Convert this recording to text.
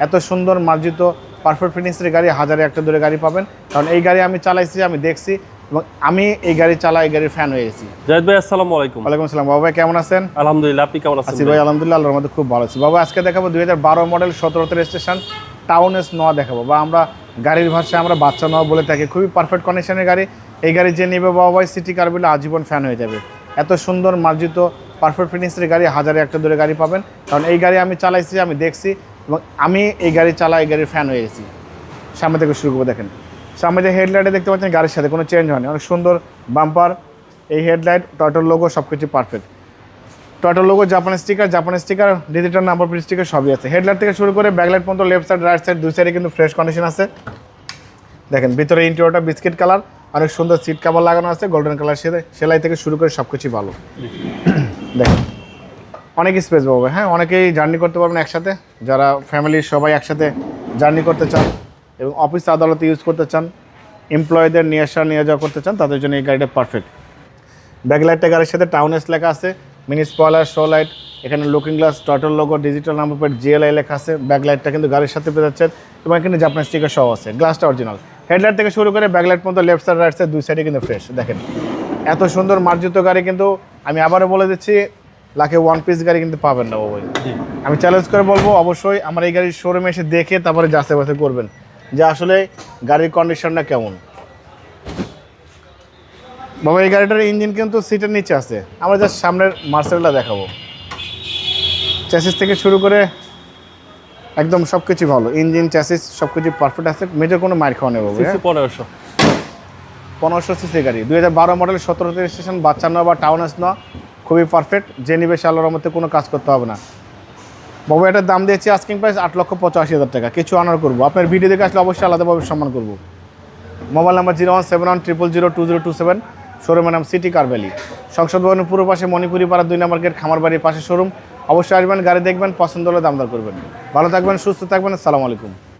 এত সুন্দর মার্জিত পারফেক্ট ফিনিক্সের গাড়ি হাজারে একটা দূরে গাড়ি পাবেন। কারণ এই গাড়ি আমি চালাইছি আমি দেখছি এবং আমি এই গাড়ি চালাই এই গাড়ির ফ্যান হয়ে গেছি। জাহিদ ভাই আসসালামু আলাইকুম। ওয়ালাইকুম আসসালাম। বাবা ভাই কেমন আছেন? আলহামদুলিল্লাহ আপনি কেমন আছেন আছি ভাই? আলহামদুলিল্লাহ আল্লাহর মধ্যে খুব ভালো আছি। বাবা আজকে দেখাবো দুই হাজার বারো মডেল সতেরোতে রেজিস্ট্রেশন টাউন এস নোয়া দেখাবো। বা আমরা গাড়ির ভাষায় আমরা বাচ্চা নোয়া বলে থাকি। খুবই পারফেক্ট কন্ডিশনের গাড়ি। এই গাড়ি যে নেবে বাবা ভাই সিটি কার বলে আজীবন ফ্যান হয়ে যাবে। এত সুন্দর মার্জিত পারফেক্ট ফিনিক্সের গাড়ি হাজারে একটা দূরে গাড়ি পাবেন। কারণ এই গাড়ি আমি চালাইছি আমি দেখছি। এবং আমি এই গাড়ি চালাই, এই গাড়ির ফ্যান হয়ে গেছি। সামনে থেকে শুরু করব, দেখেন। সামনে যে হেডলাইটে দেখতে পাচ্ছেন, গাড়ির সাথে কোনো চেঞ্জ হয়নি। অনেক সুন্দর বাম্পার এই হেডলাইট টয়টোর লোগো সব কিছু perfect টয়টোর logo Japan sticker Japan sticker digital number plate sticker সবই আছে। হেডলাইট থেকে শুরু করে ব্যাকলাইট পর্যন্ত লেফট সাইড রাইট সাইড দুই সাইডে কিন্তু ফ্রেশ কন্ডিশন আছে। দেখেন, ভিতরে ইন্টেরিয়রটা বিস্কিট কালার অনেক সুন্দর সিট কাভার লাগানো আছে গোল্ডেন কালার সেলাই থেকে শুরু করে সব কিছুই ভালো। দেখেন। অনেক স্পেস পাবে। হ্যাঁ অনেকেই জার্নি করতে পারবেন একসাথে। যারা ফ্যামিলির সবাই একসাথে জার্নি করতে চান এবং অফিস আদালতে ইউজ করতে চান এমপ্লয়ীদের নিয়ে আসা, নিয়ে যাওয়া করতে চান, তাদের জন্য এই গাড়িটা পারফেক্ট ব্যাকলাইটটা গাড়ির সাথে টাউনেস লেখা আছে মিনি স্পয়লার শো লাইট এখানে looking glass total logo digital number plate GLI লেখা আছে। ব্যাকলাইটটা কিন্তু গাড়ির সাথে পেয়ে যাচ্ছেন এবং এখানে জাপান স্টিকার সহ আছে গ্লাসটা অরিজিনাল হেডলাইট থেকে শুরু করে ব্যাকলাইট পর্যন্ত লেফট সাইড রাইট সাইড দুই সাইডে কিন্তু ফ্রেশ দেখেন, এত সুন্দর মার্জিত গাড়ি কিন্তু আমি আবারও বলে দিচ্ছি লাখে ওয়ান পিস গাড়ি কিন্তু পাবেন না বাবু। আমি চ্যালেঞ্জ করে বলব অবশ্যই আমার এই গাড়ির শোরুমে এসে দেখে তারপরে যাচাই বাছাই করবেন যে আসলে গাড়ির কন্ডিশনটা কেমন। বাবা এই গাড়িটার ইঞ্জিন কিন্তু সিটের নিচে আছে। আমরা জাস্ট সামনের মার্সেলটা দেখাবো। চ্যাসিস থেকে শুরু করে একদম সব কিছু ভালো। ইঞ্জিন চ্যাসিস সব কিছু পারফেক্ট আছে। মেজর কোনো মার খাওয়া নেই বাবু হ্যাঁ? পনেরোশো। পনেরোশো সিসি গাড়ি। দুই হাজার বারো মডেল সতেরোতে স্টেশন বাচ্চা নয় বা টাউন আস নেওয়া। খুবই পারফেক্ট যে নিবে সে আল্লাহর মধ্যে কোনো কাজ করতে হবে না। বাবু, এটার দাম দিয়েছি আস্কিং প্রাইস আট লক্ষ পঁচাশি হাজার টাকা। কিছু অনার করব। আপনার ভিডিও দেখে আসলে অবশ্যই আলাদাভাবে সম্মান করব। Mobile number zero one seven one triple zero two zero two seven শোরুমের নাম সিটি কার ভ্যালি সংসদ ভবনের পূর্ব পাশে মণিপুরি পাড়া দুই নম্বর গেট খামার বাড়ির পাশে শোরুম অবশ্যই আসবেন, গাড়ি দেখবেন, পছন্দ হলে দামদার করবেন। ভালো থাকবেন, সুস্থ থাকবেন, আসসালামু আলাইকুম।